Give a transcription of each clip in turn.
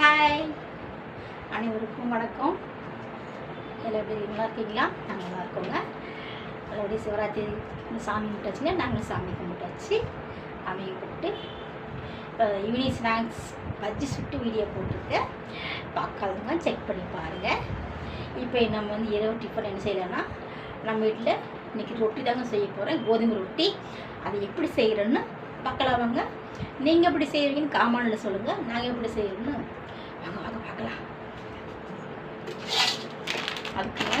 Hi அனைவருக்கும் வணக்கம். எல்லாம் எப்படி நல்லா இருக்கீங்களா? நாங்கள் நல்லா இருக்கோங்க. மறுபடியும் சிவராத்திரி சாமி கும்பிட்டாச்சுங்க. நாங்களும் சாமி கும்பிட்டாச்சு. சாமி கும்பிட்டு இப்போ ஈவினிங் ஸ்நாக்ஸ் பஜ்ஜி சுட்டு வீடியோ போட்டிருக்கேன். பார்க்காதவங்க செக் பண்ணி பாருங்கள் இப்போ நம்ம வந்து இரவு டிஃபன் என்ன செய்யலைன்னா நம்ம வீட்டில் இன்றைக்கி ரொட்டி தாங்க செய்ய போகிறேன் கோதுமை ரொட்டி. அதை எப்படி செய்கிறேன்னு பார்க்கலாமாங்க நீங்கள் எப்படி செய்வீங்கன்னு காமானில் சொல்லுங்கள் நாங்கள் எப்படி செய்கிறோன்னு பார்க்கலாம். அதுக்குங்க.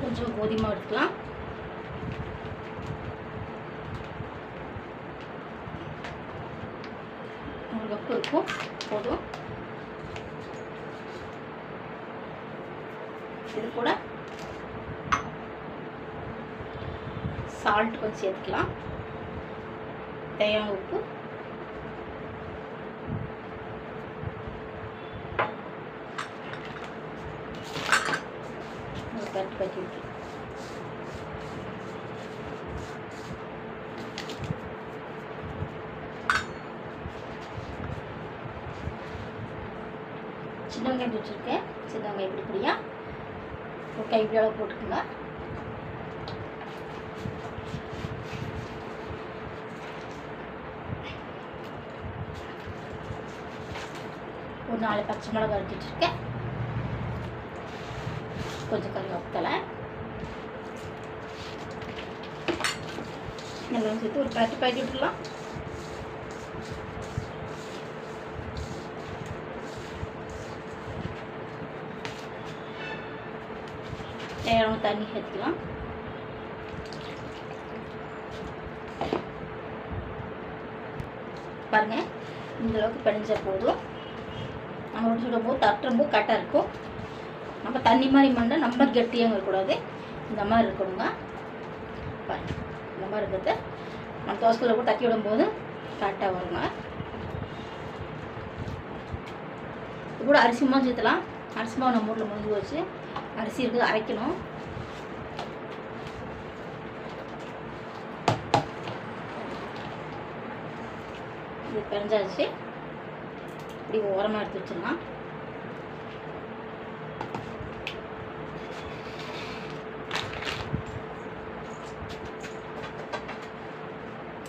கொஞ்சம் கோதுமை எடுத்துக்கலாம் ஒரு கப்பு இருக்கும் போதும் இது கூட சேர்த்துக்கலாம் தேவையான உப்பு. ஒரு பட்டு பட்டி விட்டு சின்ன வெங்காயம் வச்சுருக்கேன் சின்ன வெங்காயம் இப்படி இப்படியா ஒரு கைப்பிடி அளவு போட்டுக்கோங்க. ஒரு பச்சை மிளகாய் எடுத்து வச்சுருக்கேன் கொஞ்சம் கருவேப்பிலை எல்லாம் சேர்த்து ஒரு பட்டு பாக்கி விட்டுலாம் தேவையான தண்ணி சேர்த்துக்கலாம். பாருங்க இந்த அளவுக்கு பிணைஞ்ச போதும். நம்ம ஒரு சுடும்போது தட்டும்போது கரெக்டாக இருக்கும். நம்ம தண்ணி மாதிரி மண்ணை நம்ம கெட்டியாக இருக்கக்கூடாது. இந்த மாதிரி இருக்கணுங்க. பாருங்க. இந்த மாதிரி இருக்கிறத நம்ம தோசையில் கூட தட்டி விடும்போது கரெக்டாக வருங்க. இது கூட அரிசி மாவு சேர்த்தலாம். அரிசி மாவு நம்ம ஊரில் முடிஞ்சு வச்சு அரிசி இருக்குது அரைக்கணும். இது பெஞ்சாச்சு இப்படி ஓரமாக எடுத்து வச்சிடலாம்.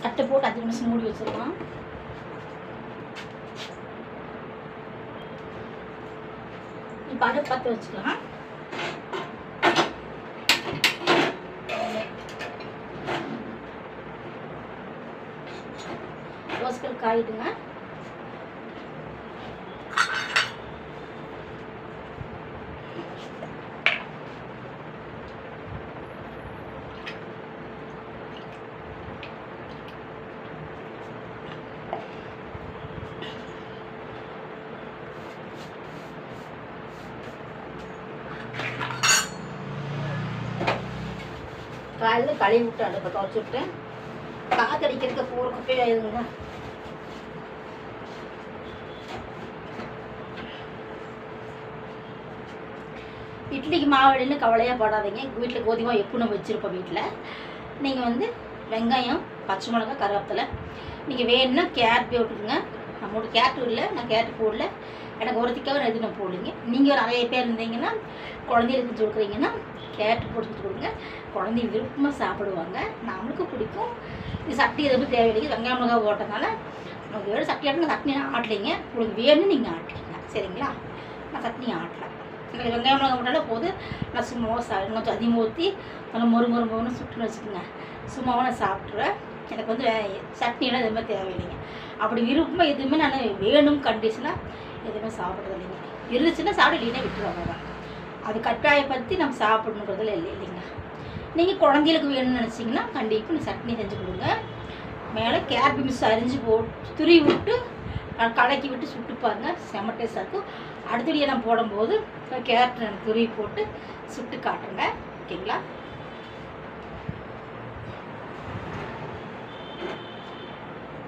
தட்டை போட்டு அஞ்சு நிமிஷம் மூடி வச்சிடலாம். இப்போ அதை பற்ற வச்சுக்கலாம். ரோஸ்கள் காயிடுங்க. காலையில் கழுவி விட்டு அடுப்பை துவச்சி விட்டேன். காத்தடிக்கிறதுக்கு போகிற குப்பையாயிருங்க இட்லிக்கு மாவடின்னு கவலையாக போடாதீங்க. எங்கள் வீட்டில் கோதுமை எப்போ நம்ம வச்சுருப்போம் வீட்டில் நீங்கள் வந்து வெங்காயம் பச்சை மிளகா கருவேப்பிலை. நீங்கள் வேணும்னா கேரட் போட்டுருங்க நம்மளோட கேரட் இல்லை நான் கேரட் போடல. எனக்கு ஒருத்திக்காக நான் எதுவும் போடுங்க நீங்கள் நிறைய பேர் இருந்தீங்கன்னா குழந்தைகளுக்கு செஞ்சு கொடுக்குறீங்கன்னா கேட்டு போட்டு கொடுங்க. குழந்தைங்க விருப்பமாக சாப்பிடுவாங்க. நம்மளுக்கு பிடிக்கும். இது சட்டி எதுவும் தேவையில்லைங்க. வெங்காயம் மிளகாய் போட்டதுனால உங்களுக்கு வேணும் சட்டி ஆட்டினா சட்னி ஆட்டலைங்க. உங்களுக்கு வேணும்னு நீங்கள் ஆட்டிக்கங்க சரிங்களா? நான் சட்னி ஆட்டல. எனக்கு வெங்காயம் மிளகாய் போட்டாலும் போது நான் சும்மாவாக சா கொஞ்சம் அதிகமாக ஊற்றி நல்லா மொறு மொறு மொறுன்னு சுட்டுன்னு வச்சுக்கோங்க. சும்மாவாக நான் சாப்பிட்ருவேன் எனக்கு வந்து வே- சட்னியெல்லாம் எதுவுமே தேவையில்லைங்க. அப்படி விருப்பமாக எதுவுமே நான் வேணும் கண்டிஷனாக எதுவுமே சாப்பிட்றது இல்லைங்க. இருந்துச்சுன்னா சாப்பிட இல்லைன்னா விட்டுருவாங்க அது கட்டாயப்படுத்தி நம்ம சாப்பிடணுங்கிறதுல இல்லை இல்லைங்க. நீங்கள் குழந்தைகளுக்கு வேணும்னு நினச்சிங்கன்னா கண்டிப்பாக நீங்கள் சட்னி செஞ்சு கொடுங்க. மேலே கேரட் மிஸ் அரிஞ்சு போட்டு துருவி விட்டு கலக்கி விட்டு சுட்டு பாருங்க. செம டேஸ்டாக இருக்கும். நான் போடும்போது கேரட் நான் துருவி போட்டு சுட்டு காட்டுறேங்க. ஓகேங்களா?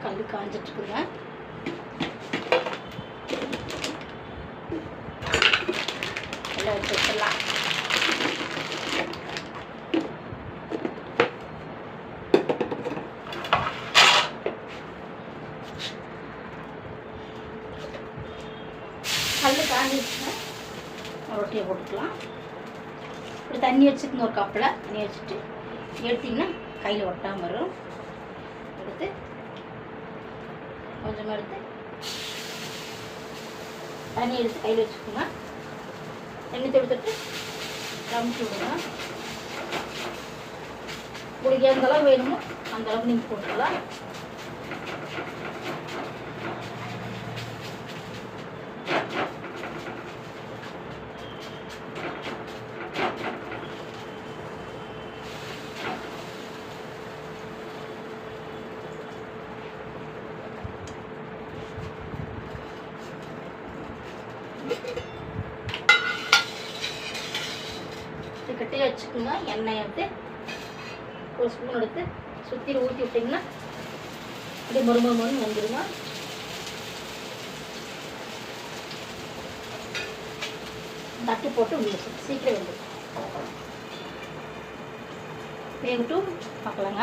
கல் சைடில் வச்சு வச்சிடலாம் கல் காஞ்சிச்சுன்னா ரொட்டியை போட்டுக்கலாம் இப்படி தண்ணி வச்சுக்கோங்க ஒரு கப்பில் தண்ணி வச்சுட்டு எடுத்திங்கன்னா கையில் ஒட்டாமல் வரும் எடுத்து கொஞ்சமாக எடுத்து தண்ணி எடுத்து கையில் வச்சுக்கோங்க எண்ணெய் தொடுத்துட்டு கமிச்சு விடுங்க. உங்களுக்கு எந்த அளவு வேணுமோ அந்த அளவுக்கு நீங்கள் போட்டுக்கலாம் கட்டி வச்சுக்கோங்க. எண்ணெய் எடுத்து ஒரு ஸ்பூன் எடுத்து சுற்றி ஊற்றி விட்டிங்கன்னா அப்படியே மறுமருமன்னு வந்துடுங்க தட்டி போட்டு உங்களுக்கு சீக்கிரம் வந்துடும் வேகட்டும். பார்க்கலாங்க.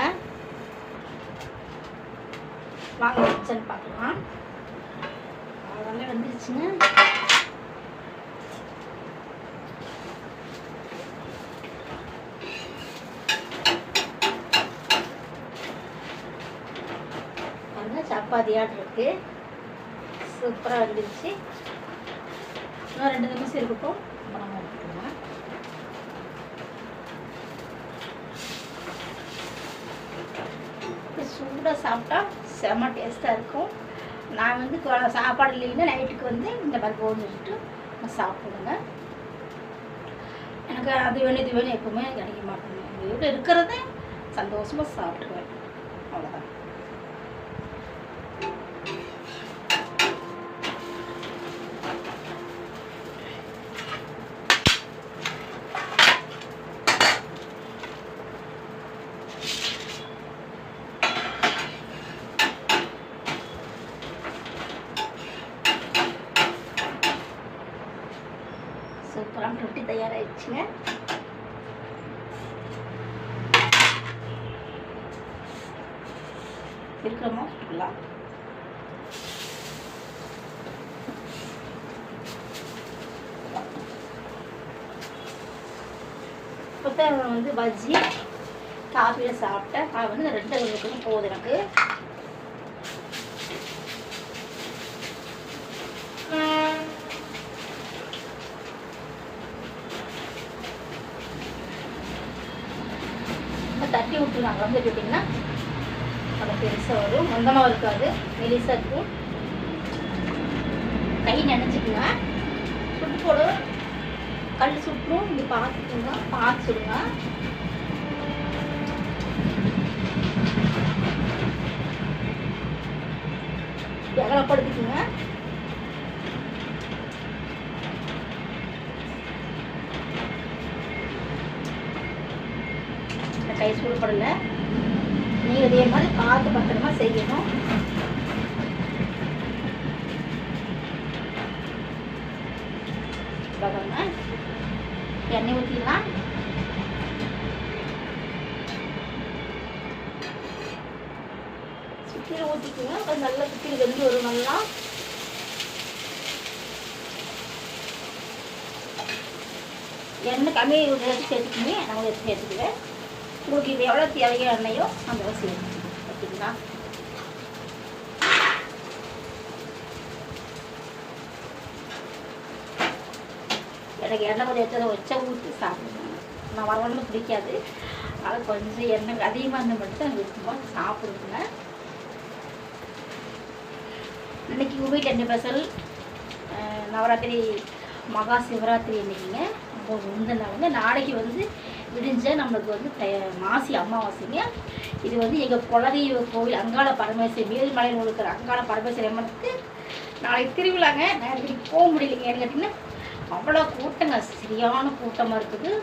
வாங்க கிச்சன் பார்க்கலாம். அதெல்லாம் வந்துருச்சுங்க. பாருங்க இருக்குது சூப்பராக வந்துருச்சு இன்னும் ரெண்டு நிமிஷம் இருக்கட்டும். நம்ம எடுத்துக்கலாம். சூடாக சாப்பிட்டா செம்ம டேஸ்ட்டாக இருக்கும். நான் வந்து கொ- சாப்பாடு இல்லைன்னா நைட்டுக்கு வந்து இந்த மாதிரி கோந்து வச்சுட்டு நான் சாப்பிடுவேங்க. எனக்கு அது வேணும் இது வேணும் எப்பவுமே கிடைக்க மாட்டேங்க. எங்கள் வீட்டில் இருக்கிறத சந்தோஷமாக சாப்பிடுவேன். தயாராகிடுச்சுங்க இருக்கிறோமா சுட்டுக்கலாம் புத்தகம் வந்து பஜ்ஜி காஃபியில் சாப்பிட்டேன் அது வந்து ரெண்டு இருக்குன்னு போகுது எனக்கு இப்போ தட்டி விட்டுருவாங்க வந்து விட்டிங்கன்னா அது பெருசாக வரும் மொந்தமாக இருக்காது. மெலிசாக இருக்கும். கை நினச்சிக்கங்க. சுட்டு போடு கல் சுட்டணும் இங்கே பார்த்துக்குங்க. பார்த்து சுடுங்க எகலப்படுத்திக்குங்க இந்த கை சூடுபடலை நீங்கள் இதே மாதிரி பார்த்து பத்திரமா செய்யணும். பாருங்க. எண்ணெய் ஊற்றிடலாம் சுற்றில ஊற்றிக்குங்க அது நல்லா சுற்றில வெந்து வரும் நல்லா. எண்ணெய் கம்மி எடுத்து சேர்த்துக்கிங்க. நான் சேர்த்துக்குவேன் உங்களுக்கு இது எவ்வளோ தேவையோ எண்ணெயோ அந்த அளவு ஓகேங்களா? எனக்கு எண்ணெய் கொஞ்சம் வச்சதை வச்சா ஊற்றி சாப்பிடுவேன் நான் வரவன்னு பிடிக்காது. அதனால் கொஞ்சம் எண்ணெய் அதிகமாக இருந்தால் மட்டும் தான் விருப்பமாக சாப்பிடுவேங்க இன்னைக்கு உங்கள் வீட்டில் என்ன ஸ்பெஷல் நவராத்திரி மகா சிவராத்திரி இன்னைக்குங்க. ரொம்ப முந்தின வந்து நாளைக்கு வந்து விடிஞ்ச நம்மளுக்கு வந்து த- மாசி அமாவாசைங்க. இது வந்து எங்கள் குலதெய்வ கோவில் அங்காள பரமேஸ்வரி மேல்மலையில் இருக்கிற அங்காள பரமேஸ்வரி அம்மனுக்கு நாளைக்கு திருவிழாங்க. நான் போக முடியலைங்க. ஏன்னு கேட்டிங்கன்னா அவ்வளோ கூட்டங்க. சரியான கூட்டமாக இருக்குது.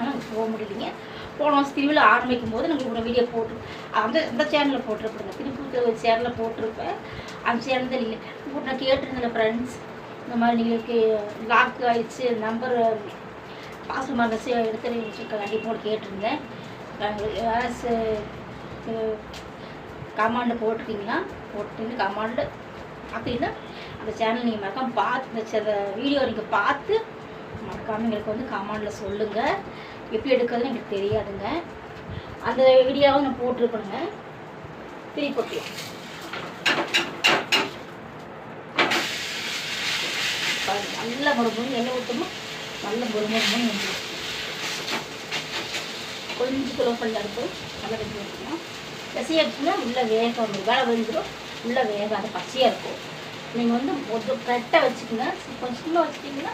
ஆனால் போக முடியலைங்க. போன வருஷம் திருவிழா ஆரம்பிக்கும் போது நம்மளுக்கு ஒரு வீடியோ போட்டு அந்த அந்த சேனலில் போட்டிருப்பேங்க. திருப்பூர் சேனலில் போட்டிருப்பேன். அந்த சேனல் தான் இல்லை நான் கேட்டிருந்தேன் ஃப்ரெண்ட்ஸ் இந்த மாதிரி நீங்கள் லாக் ஆயிடுச்சு நம்பர் பாசல் மறந்துச்சு எடுத்து வச்சுருக்க கண்டிப்பாக கேட்டிருந்தேன். கமாண்டு போட்டிருக்கீங்களா? போட்டு கமாண்டு அப்படின்னா அந்த சேனல் நீங்கள் மறக்காமல் பார்த்து அந்த வீடியோ நீங்கள் பார்த்து மறக்காமல் எங்களுக்கு வந்து கமாண்டில் சொல்லுங்கள் எப்படி எடுக்கிறதுன்னு எங்களுக்கு தெரியாதுங்க. அந்த வீடியோவை நான் போட்டிருக்கணுங்க. திருப்பி போட்டியும் நல்லா மறுபடியும் எண்ணெய் ஊற்றணும் நல்ல முருமுன்னு வந்துடும் கொஞ்சம் கிலோ இருக்கும் அடுப்பு நல்லா வெந்து வைக்கணும் பசியாக இருக்குன்னா உள்ளே வேக வேலை வந்துடும் உள்ளே வேகாத பசியாக இருக்கும். நீங்கள் வந்து ஒரு கரெக்டாக வச்சுக்கோங்க. கொஞ்சம் சின்ன வச்சுட்டிங்கன்னா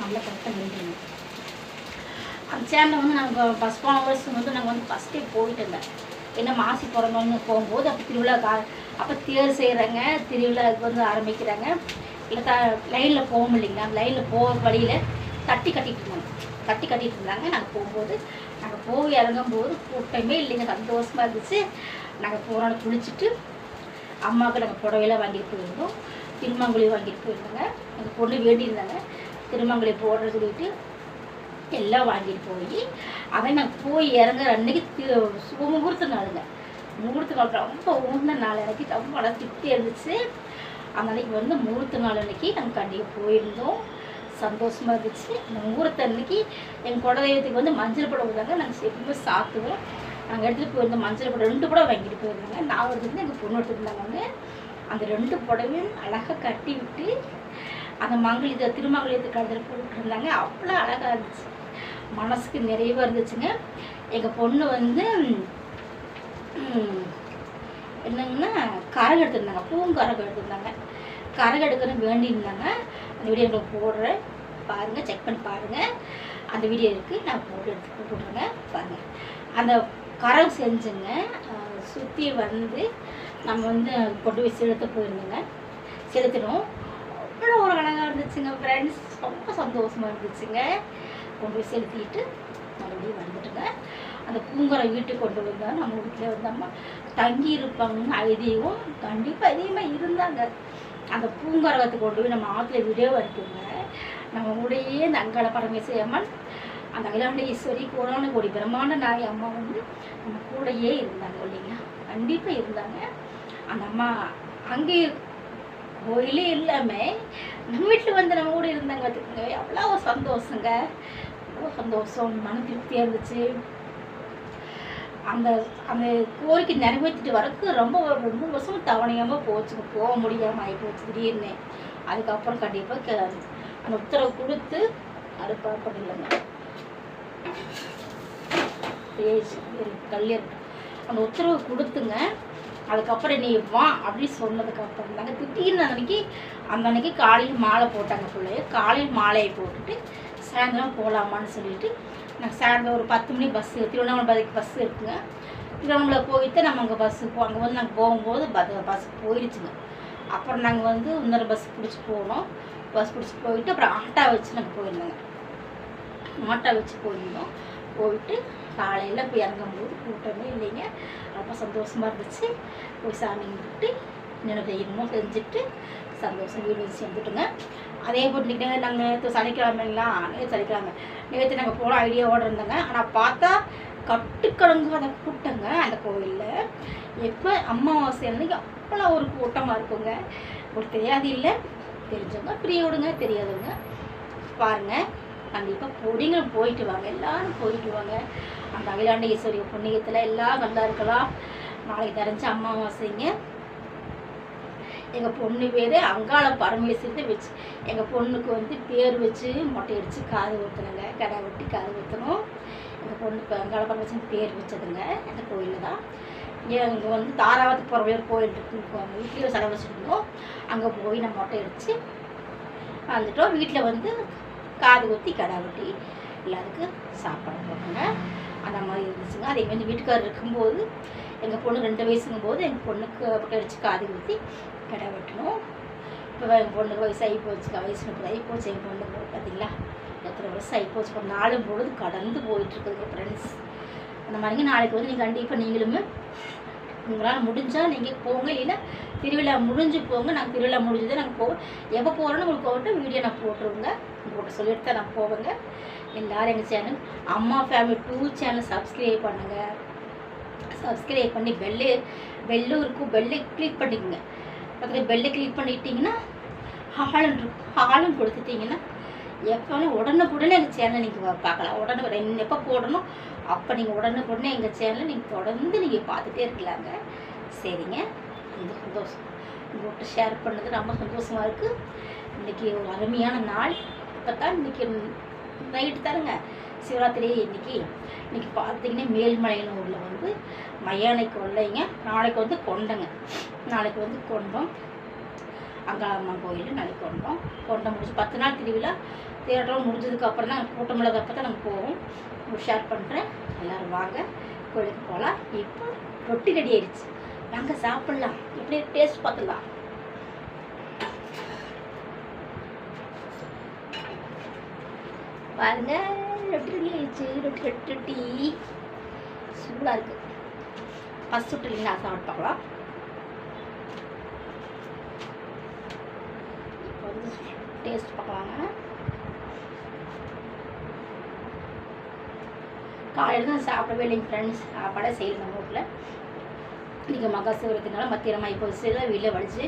நல்லா கரெக்டாக வெந்துடுங்க அந்த சேனலில் வந்து நாங்கள் ஃபஸ்ட் போன வருஷம் வந்து நாங்கள் வந்து ஃபஸ்ட்டே போயிட்டோங்க என்ன மாசி பிறந்தோம்னு போகும்போது அப்போ திருவிழா கா அப்போ தேர் செய்கிறாங்க திருவிழாவுக்கு வந்து ஆரம்பிக்கிறாங்க. இல்லை த லைனில் போக முடியலைங்க அந்த லைனில் போகிற வழியில் கட்டி கட்டிட்டு இருந்தாங்க கட்டி கட்டிட்டு இருந்தாங்க. நாங்கள் போகும்போது நாங்கள் போய் இறங்கும்போது கூட்டமே இல்லைங்க. சந்தோஷமாக இருந்துச்சு. நாங்கள் போகிறோம் குளிச்சுட்டு அம்மாவுக்கு நாங்கள் புடவையெல்லாம் வாங்கிட்டு போயிருந்தோம். திருமங்கலி வாங்கிட்டு போயிருந்தோங்க. எங்கள் பொண்ணு வேண்டியிருந்தாங்க. திருமங்கலி போடுற சொல்லிட்டு எல்லாம் வாங்கிட்டு போய் அதை நாங்கள் போய் இறங்குற அன்னைக்கு தி- முகூர்த்த நாளுங்க. முகூர்த்த நாள் ரொம்ப ஊர்ந்த நாள். எனக்கு ரொம்ப நல்லா திருப்தியாக இருந்துச்சு. அந்த அன்னைக்கு வந்து முகூர்த்த நாள் அன்னைக்கு நாங்கள் கண்டிப்பாக போயிருந்தோம். சந்தோஷமாக இருந்துச்சு. அந்த முகூர்த்த அன்னைக்கு எங்கள் குலதெய்வத்துக்கு வந்து மஞ்சள் புடவை விடுவாங்க நாங்கள் எப்பவுமே சாத்துவோம் நாங்கள் எடுத்துகிட்டு போயிருந்தோம் மஞ்சள் புடவை ரெண்டு புடவை வாங்கிட்டு போயிருந்தாங்க. நான் வந்து எங்கள் பொண்ணு எடுத்துருந்தாங்க அந்த ரெண்டு புடவையும் அழகாக கட்டி விட்டு அந்த மங்களித திருமங்கலியத்துக்கு கழுத்தில் போட்டுருந்தாங்க அவ்வளோ அழகாக இருந்துச்சு. மனசுக்கு நிறைவாக இருந்துச்சுங்க. எங்கள் பொண்ணு வந்து என்னங்கன்னா கரகம் எடுத்திருந்தாங்க. பூங்கரகம் எடுத்திருந்தாங்க. கரகம் எடுக்கணும் வேண்டியிருந்தாங்க. அந்த வீடியோ உங்களுக்கு போடுறேன். பாருங்கள் செக் பண்ணி பாருங்கள் அந்த வீடியோ இருக்குது நான் போட்டு எடுத்து போட்டுருங்க பாருங்கள் அந்த கரம் செஞ்சுங்க. சுற்றி வந்து நம்ம வந்து கொண்டு போய் செலுத்த போயிருந்தோங்க. செலுத்தினோம். அவ்வளோ ஒரு அழகாக இருந்துச்சுங்க ஃப்ரெண்ட்ஸ் ரொம்ப சந்தோஷமாக இருந்துச்சுங்க. கொண்டு போய் செலுத்திட்டு மறுபடியும் வந்துட்டுங்க. அந்த பூங்கரை வீட்டுக்கு கொண்டு வந்தால் நம்ம வீட்டில் வந்து தங்கி இருப்பாங்கன்னு ஐதீகம் கண்டிப்பாக அதிகமாக இருந்தாங்க. அந்த பூங்கரகத்தை கொண்டு போய் நம்ம ஆற்றுல விடவே வரைக்குங்க நம்ம கூடயே இந்த அங்காள பரமேஸ்வரி அம்மன் அந்த அகிலாண்ட ஈஸ்வரி கோடான கோடி பிரம்மாண்ட நாய் அம்மா வந்து நம்ம கூடயே இருந்தாங்க இல்லைங்களா கண்டிப்பாக இருந்தாங்க. அந்த அம்மா அங்கே கோயிலே இல்லாமல் நம்ம வீட்டில் வந்து நம்ம கூட இருந்தாங்க பார்த்துக்கோங்க எவ்வளோ சந்தோஷங்க. அவ்வளோ சந்தோஷம். மன திருப்தியாக இருந்துச்சு. அந்த அந்த கோரிக்கை நிறைவேற்றிட்டு வரக்கு ரொம்ப ஒரு வருஷம் தவணையாமல் போச்சுங்க போக முடியாமல் ஆகி போச்சு. திடீர்னு. அதுக்கப்புறம் கண்டிப்பாக அந்த உத்தரவு கொடுத்து அது பண்ணிடலங்க பேஜ் கல்யாணம். அந்த உத்தரவு கொடுத்துங்க. அதுக்கப்புறம் நீ வா அப்படின்னு சொன்னதுக்கப்புறம் தாங்க திடீர்னு அன்னைக்கு அந்த அன்னைக்கு காலையில் மாலை போட்டாங்க பிள்ளைய காலையில் மாலையை போட்டுட்டு சாயந்தரம் போகலாமான்னு சொல்லிட்டு நான் சாயந்தரம் ஒரு பத்து மணி பஸ்ஸு திருவண்ணாமலை திருவண்ணாமலைக்கு பஸ் இருக்குங்க. திருவண்ணாமலை போயிட்டு நம்ம அங்கே பஸ்ஸு போ அங்கே வந்து நாங்கள் போகும்போது பஸ் பஸ் போயிடுச்சுங்க அப்புறம் நாங்கள் வந்து இன்னொரு பஸ் பிடிச்சி போனோம். பஸ் பிடிச்சி போயிட்டு அப்புறம் ஆட்டோ வச்சு நாங்கள் போயிருந்தோங்க. ஆட்டோ வச்சு போயிருந்தோம். போயிட்டு காலையில் போய் இறங்கும்போது கூட்டமே இல்லைங்க. ரொம்ப சந்தோஷமாக இருந்துச்சு. போய் சாமி கும்பிட்டு என்னென்ன செய்யணுமோ செஞ்சுட்டு சந்தோஷம் வீடு வச்சு சேர்ந்துட்டுங்க அதே போட்டு நாங்கள் நேற்று சனிக்கிழமைங்களா? நேற்று சனிக்கிழமை. நேற்று நாங்கள் போன ஐடியாவோடு இருந்தோங்க. ஆனால் பார்த்தா கட்டுக்கடங்காத கூட்டங்க அந்த கோவிலில். எப்போ அமாவாசை அன்னைக்கு அவ்வளோ ஒரு கூட்டமாக இருக்குங்க. ஒரு தெரியாது இல்லை. தெரிஞ்சவங்க பிரியோடுங்க விடுங்க தெரியாதவங்க பாருங்கள் கண்டிப்பாக பொடிங்க போயிட்டு வாங்க. எல்லோரும் போயிட்டு வாங்க. அந்த அகிலாண்டேஸ்வரி புண்ணியத்தில் எல்லாம் நல்லா இருக்கலாம். நாளைக்கு தெரிஞ்ச அமாவாசைங்க. எங்கள் பொண்ணு பேர் அங்காள பரமேஸ்வரத்தை வச்சு. எங்கள் பொண்ணுக்கு வந்து பேர் வச்சு மொட்டை அடித்து காது ஊற்றணுங்க கடை வெட்டி காது ஊற்றணும் எங்கள் பொண்ணுக்கு அங்காள பரமேஸ்வரி பேர் வச்சதுங்க. அந்த கோயிலில் தான். இங்கே வந்து தாராவத்து புறவையர் கோயில் இருக்குன்னு வீட்டில் செலவு வச்சுருந்தோம். அங்கே போய் நான் மொட்டை அடித்து வந்துட்டோம். வீட்டில் வந்து காது குத்தி கடை வெட்டி எல்லாருக்கும் சாப்பாடு போட்டாங்க. அந்த மாதிரி இருந்துச்சுங்க. அதே மாதிரி வீட்டுக்காரர் இருக்கும்போது எங்கள் பொண்ணு ரெண்டு வயசுங்கும் போது எங்கள் பொண்ணுக்கு மொட்டை அடித்து காது ஊற்றி கடை வெட்டணும் இப்போ என் பொண்ணுக்கு வயசு ஆகி போச்சு வயசு முப்பது ஆகி போச்சு எங்கள் பொண்ணுக்கு பார்த்தீங்களா எத்தனை வருஷம் ஆகி போச்சு இப்போ நாளும் பொழுது கடந்து போயிட்டுருக்குதுங்க ஃப்ரெண்ட்ஸ் அந்த மாதிரிங்க நாளைக்கு வந்து நீங்கள் கண்டிப்பாக நீங்களுமே உங்களால் முடிஞ்சால் நீங்கள் போங்க இல்லைன்னா திருவிழா முடிஞ்சு போங்க. நாங்கள் திருவிழா முடிஞ்சதை நாங்கள் போவோம் எப்போ போகிறோன்னு உங்களுக்கு போட்டு வீடியோ நான் போட்டுருவோங்க. உங்கள்கிட்ட சொல்லிட்டு தான் நான் போவேங்க. எல்லோரும் எங்கள் சேனல் அம்மா ஃபேமிலி டூ சேனல் சப்ஸ்கிரைப் பண்ணுங்கள் சப்ஸ்கிரைப் பண்ணி பெல்லு பெல்லும் இருக்கும் பெல்லை கிளிக் பண்ணிக்கோங்க. பக்கத்தில் பெல்லை கிளிக் பண்ணிட்டீங்கன்னா ஹாலன் இருக்கும். ஹாலன் கொடுத்துட்டிங்கன்னா எப்போனா உடனுக்குடனே எங்கள் சேனலை நீங்கள் பார்க்கலாம். உடனே ரெண்டு எப்போ போடணும்? அப்போ நீங்கள் உடனுக்குடனே எங்கள் சேனலை நீங்கள் தொடர்ந்து நீங்கள் பார்த்துட்டே இருக்கலாங்க. சரிங்க. ரொம்ப சந்தோஷம். உங்கள்கிட்ட ஷேர் பண்ணது ரொம்ப சந்தோஷமாக இருக்குது இன்றைக்கி ஒரு அருமையான நாள். இப்போ தான் இன்றைக்கி நைட்டு தானுங்க. சிவராத்திரி இன்னைக்கு. இன்றைக்கி பார்த்தீங்கன்னா மேல்மலையனூரில் வந்து மையானைக்கு கொள்ளைங்க நாளைக்கு வந்து கொண்டங்க. நாளைக்கு வந்து கொண்டோம். அங்காளம்மா கோயில் நாளைக்கு கொண்டோம். கொண்டம் முடிச்சு பத்து நாள் திருவிழா. தேட்டரும் முடிஞ்சதுக்கப்புறம் தான் கூட்டம் அப்போ தான் நாங்கள் போவோம். ஷேர் பண்ணுறேன் எல்லோரும் வாங்க. கோயிலுக்கு போகலாம். இப்போ ரொட்டி ரெடி ஆயிடுச்சு. வாங்க சாப்பிட்லாம். இப்படி டேஸ்ட் பார்த்துடலாம். பாருங்க ரொட்டி ரெடி ஆயிடுச்சு. ரொட்டி ரொட்டி ரொட்டி. சூடாக இருக்குது ஃபஸ்ட் ரொட்டி இல்லைங்க சாப்பிட்டு பார்க்கலாம் இப்போ வந்து டேஸ்ட் பார்க்கலாங்க காலையில் தான் சாப்பிடவே இல்லைங்க ஃப்ரெண்ட்ஸ் சாப்பாடே செய்யல நம்ம வீட்டில் இன்றைக்கி மகா சிவரத்தினால மத்தியானம் ஆகி போச்சு வெளியில் வடித்து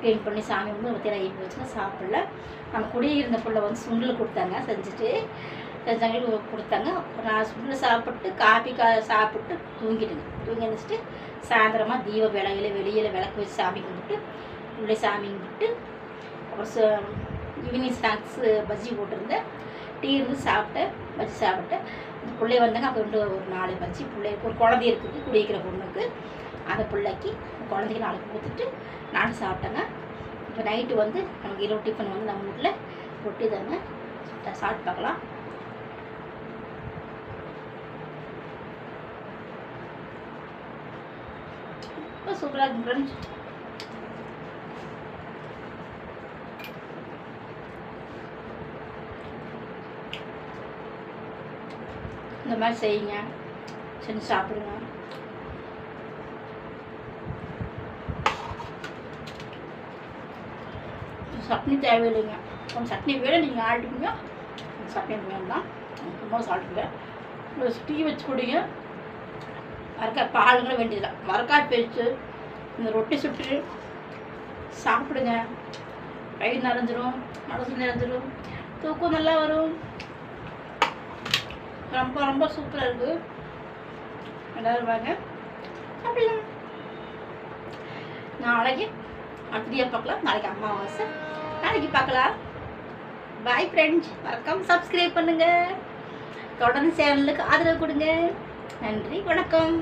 க்ளீன் பண்ணி சாமி வந்து மத்தியானம் ஆகி போச்சுன்னா சாப்பிடல. நம்ம குடியிருந்த பிள்ளை வந்து சுண்டல் கொடுத்தாங்க செஞ்சுட்டு செஞ்சாங்க கொடுத்தாங்க. நான் சுண்டல் சாப்பிட்டு காஃபி கா சாப்பிட்டு தூங்கிட்டுங்க. தூங்கி எழுந்திரிச்சிட்டு சாயந்தரமாக தீப விளையில வெளியில் விளக்கு வச்சு சாமி கும்பிட்டு உள்ளே சாமி கும்பிட்டு அப்புறம் ஈவினிங் ஸ்நாக்ஸு பஜ்ஜி போட்டிருந்தேன். டீ இருந்து சாப்பிட்டேன். பஜ்ஜி சாப்பிட்டேன். அந்த பிள்ளை வந்தாங்க. அப்போ ரெண்டு ஒரு நாலு பஜ்ஜி பிள்ளைக்கு ஒரு குழந்தை இருக்குது குடிக்கிற பொண்ணுக்கு. அந்த பிள்ளைக்கு குழந்தைக்கு நாளைக்கு கொடுத்துட்டு நானும் சாப்பிட்டேங்க. இப்போ நைட்டு வந்து நமக்கு இரவு டிஃபன் வந்து நம்ம வீட்டில் ரொட்டி தாங்க சா- சாப்பிட்டு பார்க்கலாம். ரொம்ப சூப்பராக இருக்கும் ஃப்ரெண்ட்ஸ் இந்த மாதிரி செய்யுங்க. செஞ்சு சாப்பிடுங்க. சட்னி தேவையில்லைங்க. கொஞ்சம் சட்னி வேணும் நீங்கள் ஆட்டிக்கோங்க சட்னி வேண்டாம் ரொம்ப சாப்பிடுங்க. டீ வச்சு கொடுங்க. மரக்காய் பாலுங்களும் வேண்டியதுதான். மறக்காய் பேச்சு இந்த ரொட்டி சுட்டு சாப்பிடுங்க. வயிறு நிறைஞ்சிரும் மனசு நிறைஞ்சிரும். தூக்கம் நல்லா வரும். ரொம்ப ரொம்ப சூப்பராக இருக்குது எல்லாரும் வாங்க. சாப்பிடலாம். நாளைக்கு அடுத்தடியாக பார்க்கலாம். நாளைக்கு அமாவாசை. நாளைக்கு பார்க்கலாம். பாய் ஃப்ரெண்ட்ஸ் மறக்காமல் சப்ஸ்கிரைப் பண்ணுங்கள் தொடர்ந்து சேனலுக்கு ஆதரவு கொடுங்க. நன்றி வணக்கம்.